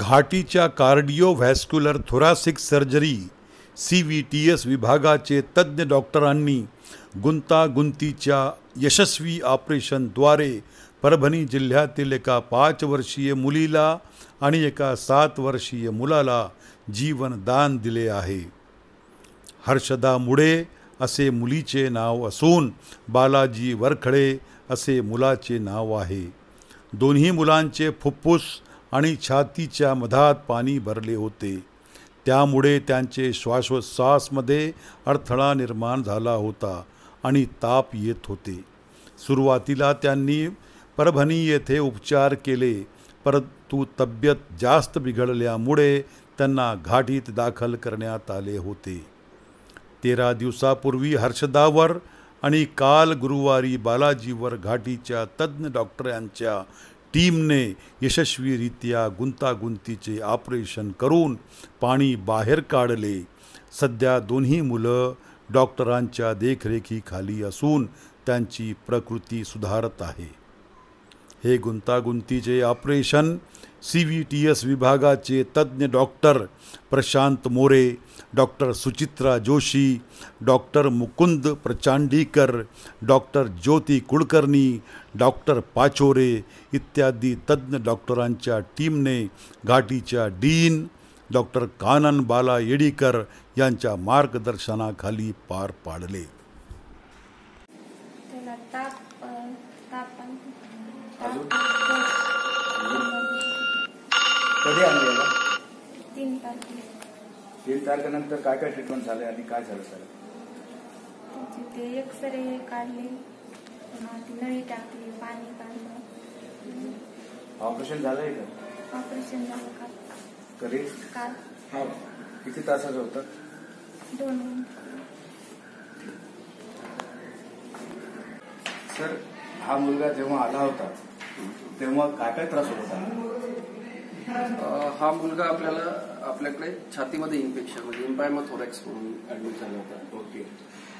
घाटीच्या cardiovascular thoracic surgery C V T S विभागाचे तज्ज्ञ डॉक्टरांनी गुंतागुंतीच्या यशस्वी ऑपरेशनद्वारे परभणी जिल्ह्यातील एका पाच वर्षीय मुलीला आणि एका सात वर्षीय मुलाला जीवनदान दिले आहे. हर्षदा मुळे असे मुलीचे नाव असून बालाजी वरखडे असे मुलाचे नाव आहे. दोन्ही मुलांचे फुफ्फुस आणि छातीच्या मधात पाणी भरले होते. त्यामुळे त्यांचे श्वासोच्छ्वासमध्ये अडथळा निर्माण झाला होता आणि ताप येत होते. सुरुवातीला त्यांनी परभणी येथे उपचार केले परंतु तब्येत जास्त बिघडल्यामुळे त्यांना घाटीत दाखल करण्यात आले होते. तेरा दिवसापूर्वी हर्षदावर आणि काल गुरुवारी बालाजीवर घाटीच्या तज्ज्ञ डॉक्टरांच्या टीमने यशस्वीरित्या गुंतागुंतीचे ऑपरेशन करून पाणी बाहेर काढले. सध्या दोन्ही मुलं डॉक्टरांच्या देखरेखीखाली असून त्यांची प्रकृती सुधारत आहे. हे गुंतागुंतीचे operation C V T S विभागाचे तज्ज्ञ doctor Prashant More doctor Suchitra Joshi doctor Mukund Prachandikar doctor Jyoti Kulkarni doctor Pachore इत्यादी तज्ज्ञ डॉक्टरांच्या टीमने घाटीच्या डीन डॉक्टर कानन बाला येडीकर यांच्या मार्गदर्शनाखाली पार पाडले. ताप ताप ताप कधी आणलेला तीन तारखेला. तीन तारखेनंतर काय काय ट्रीटमेंट झाले आणि काय झालं सर? त्याचे ते एक्सरे काढले. पुन्हा ती नळी टाकली पाणी काढलं. ऑपरेशन झालंय का? ऑपरेशन झालं काल कधी? काल. हा. किती तासाचं होतं? दोन सर हा मुलगा जेव्हा आला होता तेव्हा काय काय त्रास होत होता? हा मुलगा आपल्याला आपल्याकडे छातीमध्ये इन्फेक्शन म्हणजे इम्पायमाथोरॅक्स म्हणून ऍडमिट झाला होता. ओके.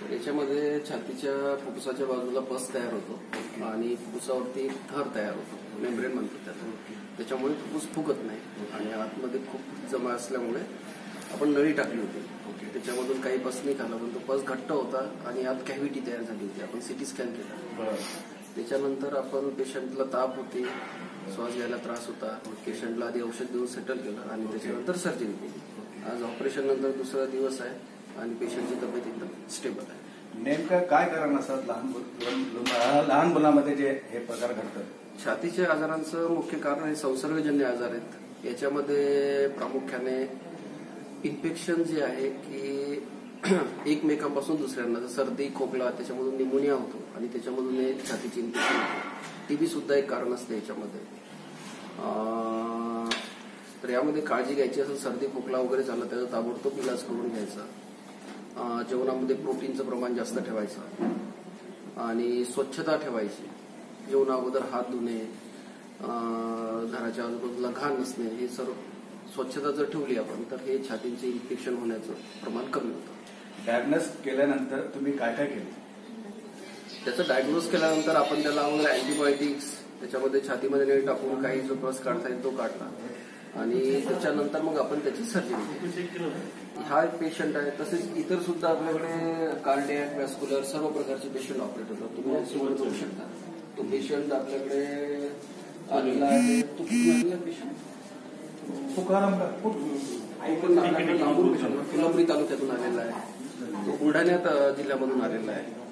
तर याच्यामध्ये छातीच्या फुफ्फुसाच्या बाजूला पस तयार होतो आणि फुफ्फुसावरती थर तयार होतो. मेम्ब्रेन म्हणतो त्याला. त्याच्यामुळे फुफ्फुस फुगत नाही. आणि आतमध्ये खूप जमा असल्यामुळे आपण नळी टाकली होती. ओके. त्याच्यामधून काही पस निघाला पण तो पस घट्ट होता आणि आत कॅव्हिटी तयार झाली होती. आपण सिटी स्कॅन केला. बरं. त्याच्यानंतर आपण पेशंटला ताप होती. श्वास घ्यायला त्रास होता. पेशंटला आधी औषध देऊन सेटल केलं आणि त्याच्यानंतर सर्जरी केली. आज ऑपरेशन नंतर दुसरा दिवस आहे आणि पेशंटची तब्येत एकदम स्टेबल आहे. नेमकं काय कारण असतात लहान लहान मुलामध्ये जे हे प्रकार घडतात? छातीच्या आजारांचं मुख्य कारण हे संसर्गजन्य आजार आहेत. याच्यामध्ये प्रामुख्याने इन्फेक्शन जे आहे की एकमेकांपासून दुसऱ्यांना सर्दी खोकला त्याच्यामधून निमोनिया होतो आणि त्याच्यामधून हे छातीचे इन्फेक्शन होते. टीबी सुद्धा एक कारण असते याच्यामध्ये. तर यामध्ये काळजी घ्यायची असेल सर्दी खोकला वगैरे झाला त्याचा ताबडतोब इलाज करून घ्यायचा. जेवणामध्ये प्रोटीनचं प्रमाण जास्त ठेवायचं. आणि स्वच्छता ठेवायची. जेवणा अगोदर हात धुणे घराच्या आजूबाजूला घाण नसणे हे सर्व स्वच्छता जर ठेवली आपण तर हे छातीचे इन्फेक्शन होण्याचं प्रमाण कमी होतं. डायग्नोस केल्यानंतर तुम्ही काय काय केलं? त्याचं डायग्नोज केल्यानंतर आपण त्याला अगोदर अँटीबायोटिक्स त्याच्यामध्ये छातीमध्ये नेट टाकून काही जो प्रस काढता येईल तो काढला आणि त्याच्यानंतर मग आपण त्याची सर्जरी हा एक पेशंट आहे तसेच इतर सुद्धा आपल्याकडे कार्डियक वॅस्क्युलर सर्व प्रकारचे पेशंट ऑपरेट होतात. तुम्ही याच्यावर बघू शकता. तो पेशंट आपल्याकडे आलेला पेशंट तुकाराम लांबून पेशंट फुलंब्री तालुक्यातून आलेला आहे. तो बुलढाण्यात जिल्ह्यामधून आलेला आहे.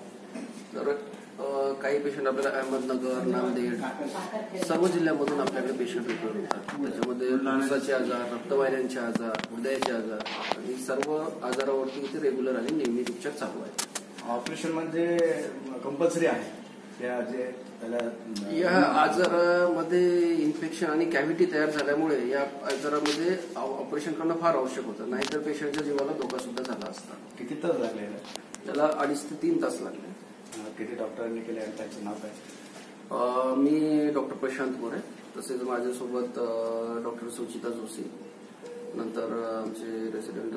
तर काही पेशंट आपल्याला अहमदनगर नांदेड सर्व जिल्ह्यामधून आपल्याकडे पेशंट रिपोर्ट होतात. त्याच्यामध्ये फुफ्फुसाचे आजार रक्तवाहिन्यांचे आजार हृदयाचे आजार आणि सर्व आजारावरती इथे रेग्युलर आणि नियमित उपचार चालू आहेत. ऑपरेशन म्हणजे कंपल्सरी आहे. त्या जे त्याला या आजारामध्ये इन्फेक्शन आणि कॅव्हिटी तयार झाल्यामुळे या आजारामध्ये ऑपरेशन करणं फार आवश्यक होतं. नाहीतर पेशंटच्या जीवाला धोका सुद्धा झाला असता. किती तास लागले त्याला अडीच ते तीन तास लागले. किती डॉक्टरांनी केले आणि त्यांचं नाव काय? मी डॉक्टर प्रशांत मोरे तसेच माझ्यासोबत डॉक्टर सुचिता जोशी नंतर आमचे resident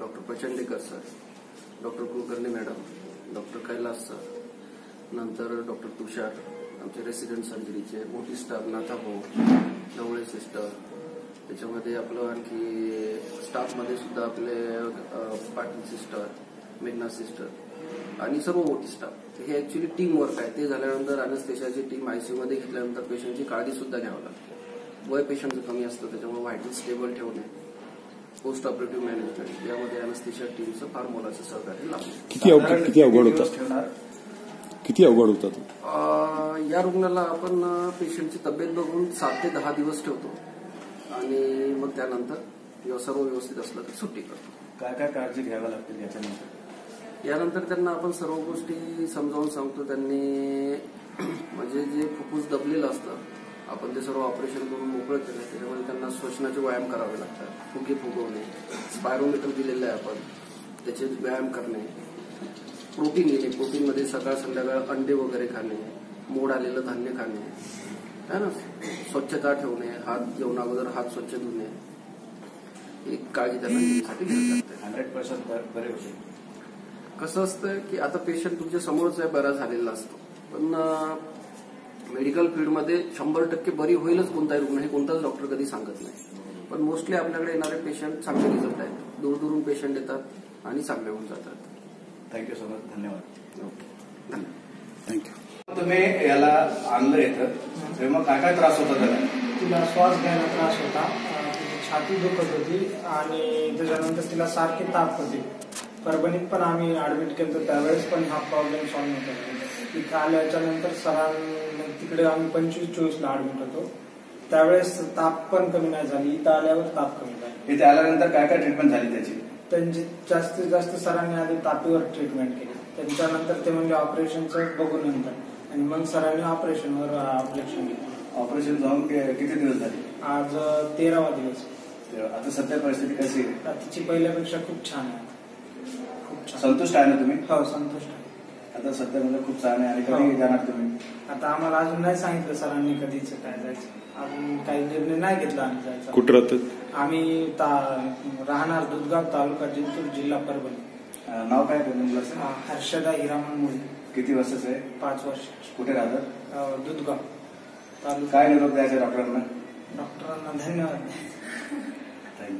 doctor Prachandekar sir doctor Kulkarni madam doctor Kailas sir नंतर डॉक्टर तुषार आमचे रेसिडेंट सर्जरीचे मोठी स्टाफ नाथा भाऊ ढवळे सिस्टर त्याच्यामध्ये आपलं आणखी स्टाफमध्ये सुद्धा आपले पाटील सिस्टर मेघना सिस्टर आणि सर्व मोठी स्टाफ हे ऍक्च्युली टीम वर्क आहे. ते झाल्यानंतर अनस्थेशाची टीम आयसीयू मध्ये घेतल्यानंतर पेशंटची काळजी सुद्धा घ्यावी लागते. वय पेशंटचं कमी असतं त्याच्यामुळे व्हायटल स्टेबल ठेवणे पोस्ट ऑपरेटिव्ह मॅनेजमेंट यामध्ये अनस्थेशिया टीमचं फार मोलाचं सहकार्य लाभलं किती अवघड साधारण किती अवघड दिवस होतात ठेवणार? किती अवघड होतात अ, या रुग्णाला आपण पेशंटची तब्येत बघून सात ते दहा दिवस ठेवतो. आणि मग त्यानंतर सर्व व्यवस्थित असलं तर सुट्टी करतो. काय काय काळजी घ्याव्या लागतील याच्यानंतर? यानंतर त्यांना आपण सर्व गोष्टी समजावून सांगतो. त्यांनी म्हणजे जे फुफ्फुस दबलेलं असतं आपण ते सर्व ऑपरेशन करून मोकळं केलं. त्याच्यामध्ये त्यांना श्वसनाचे व्यायाम करावे लागतात. फुगे फुगवणे स्पायरोमीटर दिलेलं आहे आपण. त्याचे व्यायाम करणे. प्रोटीन घेणे. प्रोटीनमध्ये सकाळ संध्याकाळ अंडे वगैरे खाणे. मोड आलेलं धान्य खाणे. है ना? स्वच्छता ठेवणे. हात जेवणा अगोदर हात स्वच्छ धुणे. ही काळजी त्यांना हंड्रेड पर्सेंट बरे होते. कसं असतं की आता पेशंट तुमच्या समोरच आहे बरा झालेला असतो. पण मेडिकल फील्डमध्ये शंभर टक्के बरी होईलच कोणताही रुग्ण हे कोणताच डॉक्टर कधी सांगत नाही. पण मोस्टली आपल्याकडे येणारे पेशंट चांगले रिझल्ट आहेत. दूर दूरून पेशंट येतात आणि चांगले होऊन जातात. थँक्यू सो मच धन्यवाद. ओके धन्यवाद. थँक्यू तुम्ही याला आणलं येतं तेव्हा काय काय त्रास होता त्याला? तिला श्वास घ्यायला त्रास होता. छाती दुखत होती आणि त्याच्यानंतर तिला सारखे ताप होते. परभणीत पण आम्ही ऍडमिट केलं त्यावेळेस पण हा प्रॉब्लेम सॉल्व्ह नव्हता. तिथे आल्याच्यानंतर सरांनी तिकडे आम्ही पंचवीस चोवीसला ऍडमिट होतो. त्यावेळेस ताप पण कमी नाही झाली. इथं आल्यावर ताप कमी झाली. इथे आल्यानंतर काय काय ट्रीटमेंट झाली त्याची? त्यांची जास्तीत जास्त सरांनी आधी तापीवर ट्रीटमेंट केली. त्यांच्यानंतर ते म्हणजे ऑपरेशनचं बघून नंतर. आणि मग सरांनी ऑपरेशनवर ऑपरेशन केलं ऑपरेशन जाऊन कि- किती दिवस झाले? आज तेरावा दिवस. आता सध्या परिस्थिती कशी आहे? तिची पहिल्यापेक्षा खूप छान आहे. संतुष्ट आहे ना तुम्ही? हो संतुष्ट आहे. आता सध्या म्हणजे खूप छान आहे आणि हो. कधी जाणार तुम्ही? आता आम्हाला अजून नाही सांगितलं सरांनी कधीच काय जायचं. अजून काही निर्णय नाही घेतला आम्ही जायचा. कुठं राहतात? आम्ही ता- राहणार दुधगाव तालुका जिंतूर जिल्हा परभणी. अं, नाव काय तुमचं? मुलाचं? हा, हर्षदा हिरामण मुळे किती वर्षाचं आहे? पाच वर्ष. कुठे राहतात? अं, दुधगाव. तालुका काय निरोप द्यायचा डॉक्टरांना? डॉक्टरांना धन्यवाद. Thank you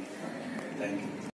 thank you